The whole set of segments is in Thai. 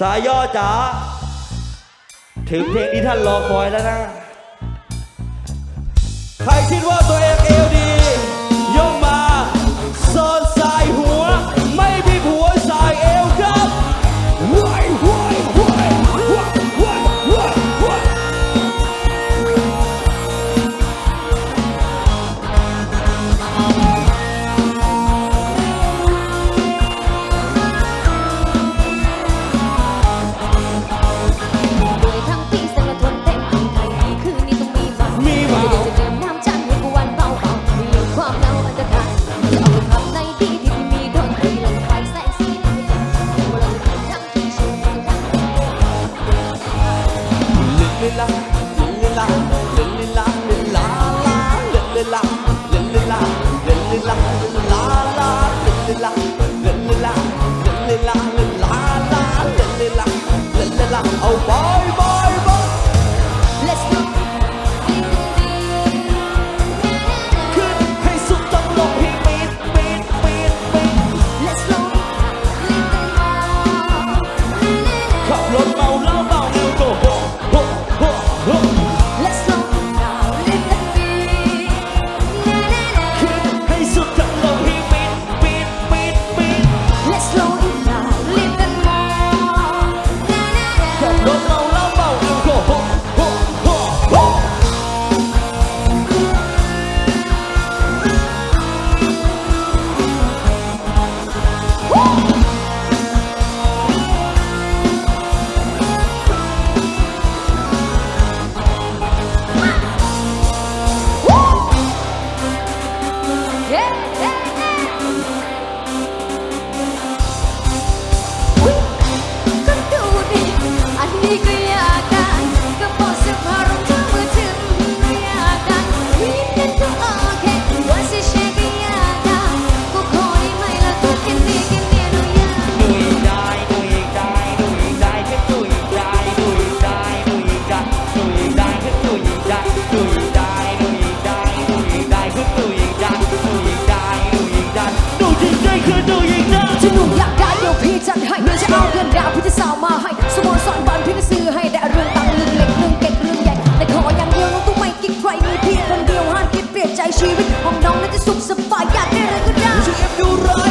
สายย่อจ๋าถึงเพลงที่ท่านรอคอยแล้วนะ ใครคิดว่าตัวเองเอว ซื้อให้ได้เรื่องตังเรื่องเล็กเรื่องเก็กเรื่องใหญ่ แต่ขออย่างเดียวน้องต้องไม่กินใครมีพี่คนเดียวห้ามคิดเปลี่ยนใจชีวิตของน้องนั้นจะสุขสบายอยากได้อะไรก็ได้ช่วยเอ็ดูร้าย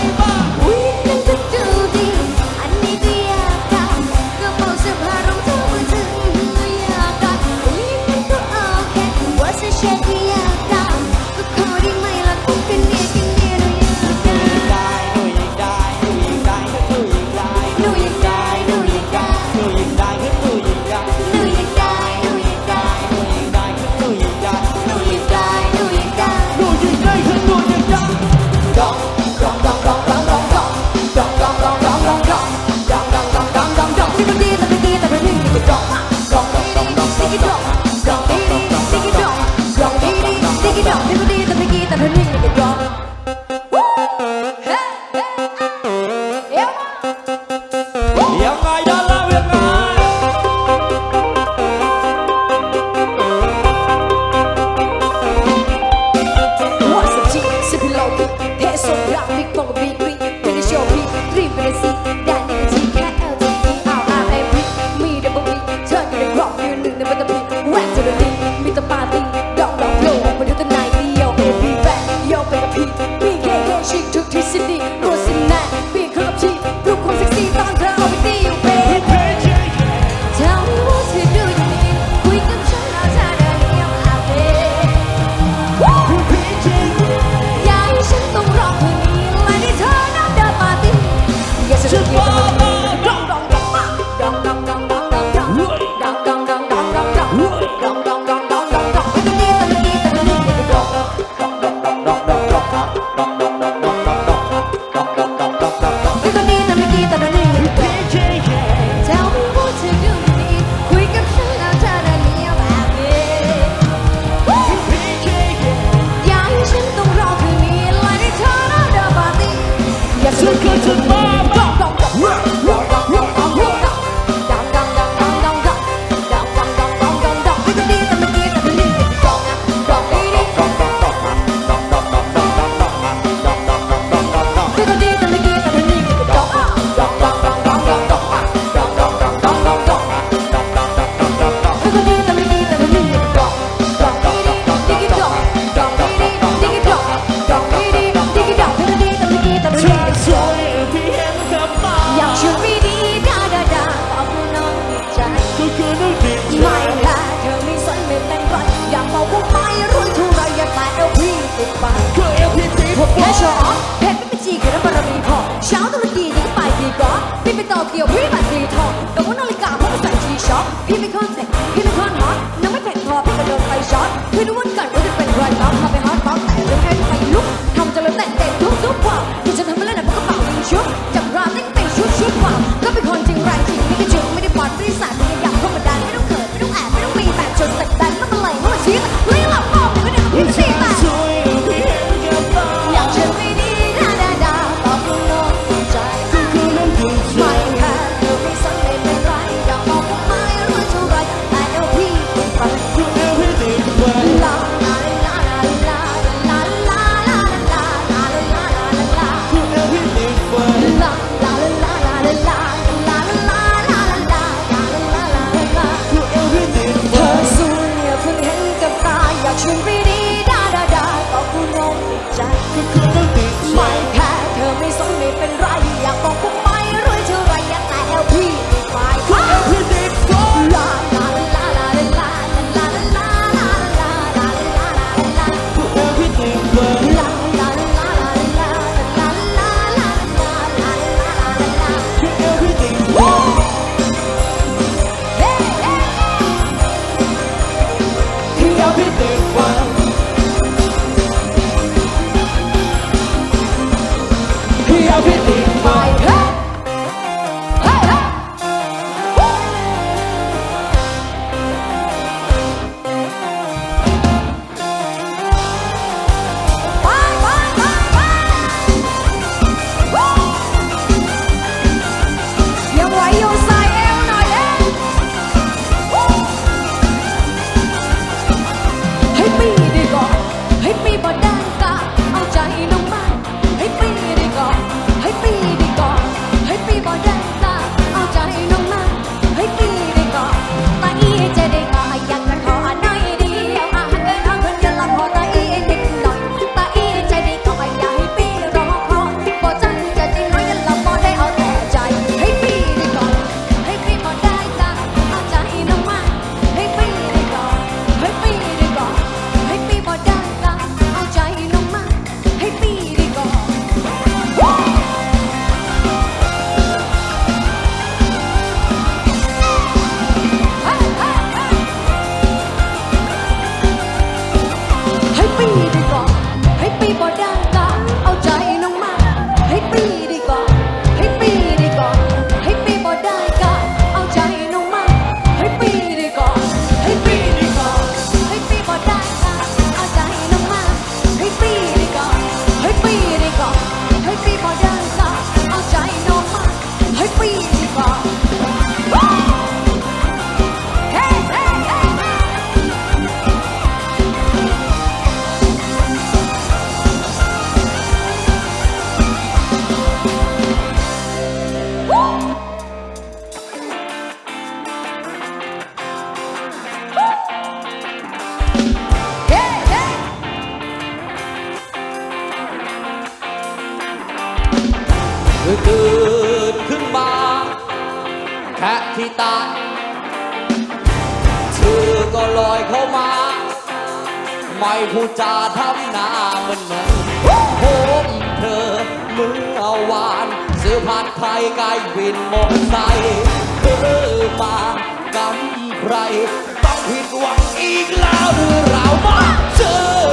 the ชอบเที่ยวพื้นบัตรีทอง ที่ตายเธอก็ลอยเข้ามา ไม่พูดจาทำหน้ามันเมือนผมเธอเมื่อวานซื้อผัดไทยไก่บินมองใสเธอมากำไร ต้องผิดหวังอีกแล้วหรือเรามาเจอ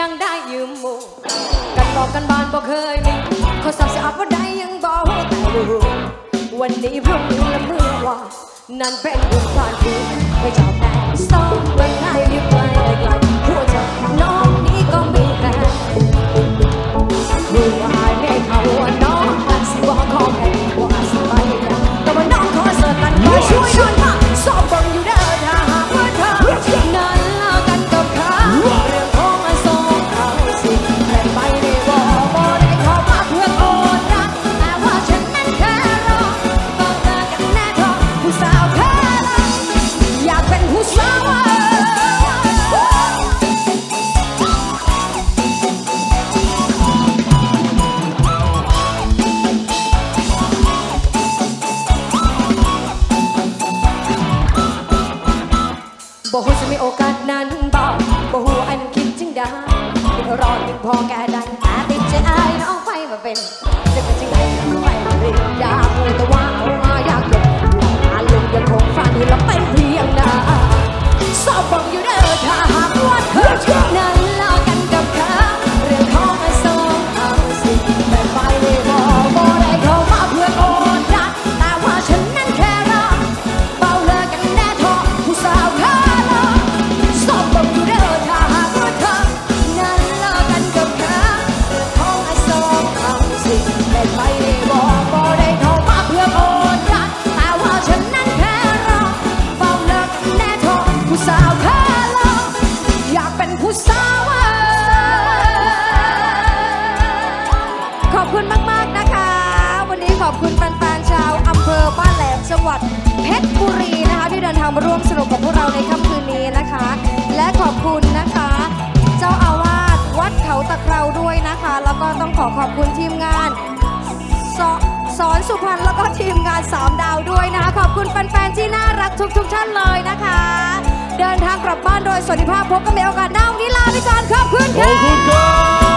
ยังได้ยืมหมู่กันบอกกันบานบ่เคยมีเขาสอบสิอับว่าได้ยังบ่แต่รู้วันนี้พรุ่งนี้และเมื่อวานนั่นเป็นบุญผ่าที่ไม่ชอบแต่ซ้อมเมื่อไงอยู่ไกลไกลหัวใจน้องนี้ก็มีแฟนรู้ว่าให้เขา กาสนั้นบอกบ่หูอันคิดจึงได้เดี๋ยวรอถึงพอแกดันแต่ติดใจอายน้องไฟมาเป็นจะเป็นจังไงไปเรียนยาหูแต่ว่าเอามายากหลงหลานลงยังคงฝันที่เราเป็นเพียงดาสอบบังอยู่เด้อถ้าหากว่าเธอคิดนั้น มาร่วมสนุกกับพวกเราในค่ำคืนนี้นะคะ และขอบคุณนะคะ เจ้าอาวาสวัดเขาตะเคราด้วยนะคะ แล้วก็ต้องขอขอบคุณทีมงานสสอนสุพรรณแล้วก็ทีมงานสามดาวด้วยนะคะขอบคุณแฟนๆที่น่ารักทุกๆท่านเลยนะคะ เดินทางกลับบ้านโดยสวัสดิภาพพบกันในโอกาสหน้าวันนี้ลาไปก่อนขอบคุณขอค่ะ บคุณครับ